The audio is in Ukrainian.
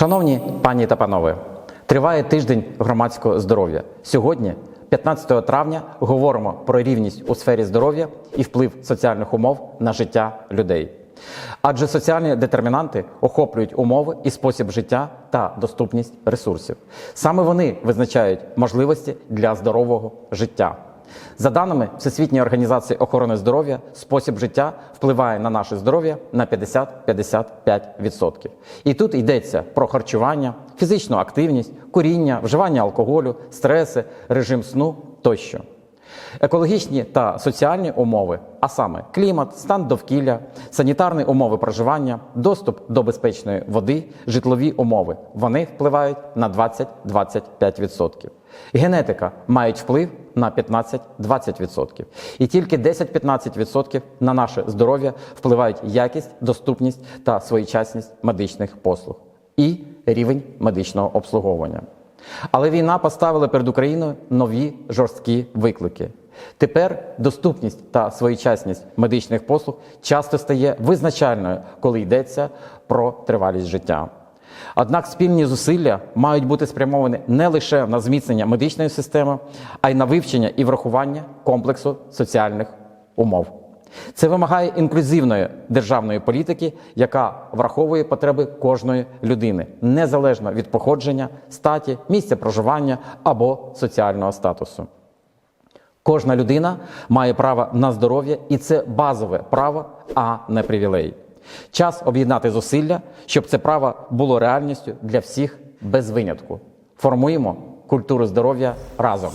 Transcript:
Шановні пані та панове, триває тиждень громадського здоров'я. Сьогодні, 15 травня, говоримо про рівність у сфері здоров'я і вплив соціальних умов на життя людей. Адже соціальні детермінанти охоплюють умови і спосіб життя та доступність ресурсів. Саме вони визначають можливості для здорового життя. За даними Всесвітньої організації охорони здоров'я, спосіб життя впливає на наше здоров'я на 50-55%. І тут йдеться про харчування, фізичну активність, куріння, вживання алкоголю, стреси, режим сну тощо. Екологічні та соціальні умови, а саме клімат, стан довкілля, санітарні умови проживання, доступ до безпечної води, житлові умови, вони впливають на 20-25%. Генетика мають вплив на 15-20%. І тільки 10-15% на наше здоров'я впливають якість, доступність та своєчасність медичних послуг і рівень медичного обслуговування. Але війна поставила перед Україною нові жорсткі виклики. Тепер доступність та своєчасність медичних послуг часто стає визначальною, коли йдеться про тривалість життя. Однак спільні зусилля мають бути спрямовані не лише на зміцнення медичної системи, а й на вивчення і врахування комплексу соціальних умов. Це вимагає інклюзивної державної політики, яка враховує потреби кожної людини, незалежно від походження, статі, місця проживання або соціального статусу. Кожна людина має право на здоров'я, і це базове право, а не привілей. Час об'єднати зусилля, щоб це право було реальністю для всіх без винятку. Формуємо культуру здоров'я разом.